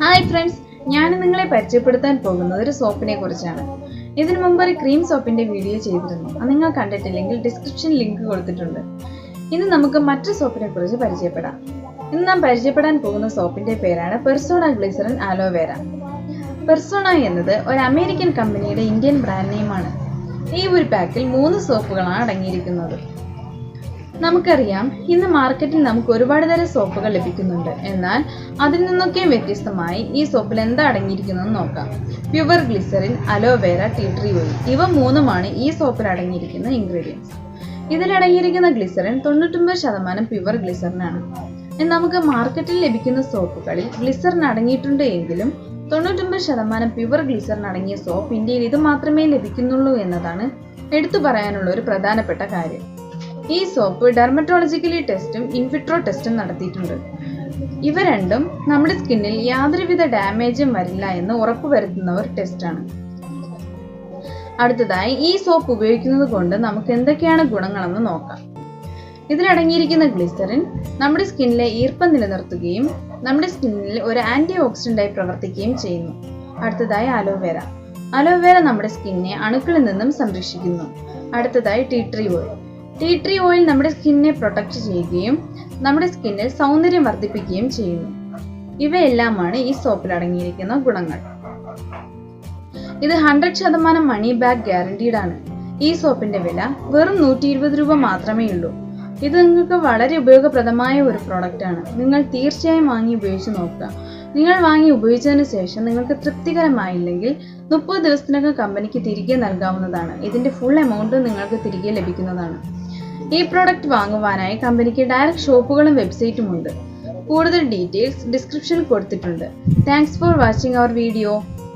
Hi friends ഞാൻ നിങ്ങളെ പരിചയപ്പെടുത്താൻ പോകുന്നത് ഒരു സോപ്പിനെ കുറിച്ചാണ്. ഇതിനു മുമ്പ് ഒരു ക്രീം സോപ്പിന്റെ വീഡിയോ ചെയ്തിരുന്നു. അത് നിങ്ങൾ കണ്ടിട്ടില്ലെങ്കിൽ ഡിസ്ക്രിപ്ഷൻ ലിങ്ക് കൊടുത്തിട്ടുണ്ട്. ഇന്ന് നമുക്ക് മറ്റു സോപ്പിനെ കുറിച്ച് പരിചയപ്പെടാം. ഇന്ന് നാം പരിചയപ്പെടാൻ പോകുന്ന സോപ്പിന്റെ പേരാണ് പെർസോണ ഗ്ലിസറിൻ ആലോവേര പെർസോണ എന്നത് ഒരു അമേരിക്കൻ കമ്പനിയുടെ ഇന്ത്യൻ ബ്രാൻഡ് നെയിമാണ് ഈ ഒരു പാക്കിൽ മൂന്ന് സോപ്പുകളാണ് അടങ്ങിയിരിക്കുന്നത്. നമുക്കറിയാം ഇന്ന് മാർക്കറ്റിൽ നമുക്ക് ഒരുപാട് തരം സോപ്പുകൾ ലഭിക്കുന്നുണ്ട്. എന്നാൽ അതിൽ നിന്നൊക്കെ വ്യത്യസ്തമായി ഈ സോപ്പിൽ എന്താ അടങ്ങിയിരിക്കുന്നതെന്ന് നോക്കാം. Pure glycerin aloe vera tea tree oil ഇവ മൂന്നുമാണ് ഈ സോപ്പിൽ അടങ്ങിയിരിക്കുന്ന ഇൻഗ്രീഡിയൻസ്. ഇതിലടങ്ങിയിരിക്കുന്ന ഗ്ലിസറിൻ തൊണ്ണൂറ്റൊമ്പത് ശതമാനം പ്യുവർ ഗ്ലിസറിനാണ്. നമുക്ക് മാർക്കറ്റിൽ ലഭിക്കുന്ന സോപ്പുകളിൽ ഗ്ലിസറിൻ അടങ്ങിയിട്ടുണ്ട് എങ്കിലും തൊണ്ണൂറ്റൊമ്പത് ശതമാനം പ്യുവർ ഗ്ലിസറിൻ അടങ്ങിയ സോപ്പ് ഇന്ത്യയിൽ ഇത് മാത്രമേ ലഭിക്കുന്നുള്ളൂ എന്നതാണ് എടുത്തു പറയാനുള്ള ഒരു പ്രധാനപ്പെട്ട കാര്യം. ഈ സോപ്പ് ഡെർമറ്റോളജിക്കലി ടെസ്റ്റും ഇൻഫിട്രോ ടെസ്റ്റും നടത്തിയിട്ടുണ്ട്. ഇവ രണ്ടും നമ്മുടെ സ്കിന്നിൽ യാതൊരുവിധ ഡാമേജും വരില്ല എന്ന് ഉറപ്പുവരുത്തുന്ന ഒരു ടെസ്റ്റാണ് അടുത്തതായി ഈ സോപ്പ് ഉപയോഗിക്കുന്നത് കൊണ്ട് നമുക്ക് എന്തൊക്കെയാണ് ഗുണങ്ങളെന്ന് നോക്കാം. ഇതിലടങ്ങിയിരിക്കുന്ന ഗ്ലിസറിൻ നമ്മുടെ സ്കിന്നിലെ ഈർപ്പം നിലനിർത്തുകയും നമ്മുടെ സ്കിന്നിൽ ഒരു ആന്റി ഓക്സിഡന്റായി പ്രവർത്തിക്കുകയും ചെയ്യുന്നു. അടുത്തതായി അലോവേര അലോവേര നമ്മുടെ സ്കിന്നിനെ അണുക്കളിൽ നിന്നും സംരക്ഷിക്കുന്നു. അടുത്തതായി tea tree oil tea tree oil നമ്മുടെ സ്കിന്നിനെ പ്രൊട്ടക്റ്റ് ചെയ്യുകയും നമ്മുടെ സ്കിന്നിൽ സൗന്ദര്യം വർദ്ധിപ്പിക്കുകയും ചെയ്യുന്നു. ഇവയെല്ലാമാണ് ഈ സോപ്പിൽ അടങ്ങിയിരിക്കുന്ന ഗുണങ്ങൾ. ഇത് ഹൺഡ്രഡ് ശതമാനം മണി ബാഗ് ഗ്യാരണ്ടീഡ് ആണ്. ഈ സോപ്പിന്റെ വില വെറും നൂറ്റി ഇരുപത് രൂപ മാത്രമേ ഉള്ളൂ. ഇത് നിങ്ങൾക്ക് വളരെ ഉപയോഗപ്രദമായ ഒരു പ്രോഡക്റ്റ് ആണ്. നിങ്ങൾ തീർച്ചയായും വാങ്ങി ഉപയോഗിച്ച് നോക്കുക. നിങ്ങൾ വാങ്ങി ഉപയോഗിച്ചതിന് ശേഷം നിങ്ങൾക്ക് തൃപ്തികരമായില്ലെങ്കിൽ മുപ്പത് ദിവസത്തിനകം കമ്പനിക്ക് തിരികെ നൽകാവുന്നതാണ്. ഇതിന്റെ ഫുൾ എമൗണ്ട് നിങ്ങൾക്ക് തിരികെ ലഭിക്കുന്നതാണ്. ഈ പ്രോഡക്റ്റ് വാങ്ങുവാനായി കമ്പനിക്ക് ഡയറക്റ്റ് ഷോപ്പുകളും വെബ്സൈറ്റും ഉണ്ട്. കൂടുതൽ ഡീറ്റെയിൽസ് ഡിസ്ക്രിപ്ഷനിൽ കൊടുത്തിട്ടുണ്ട്. Thanks for watching our video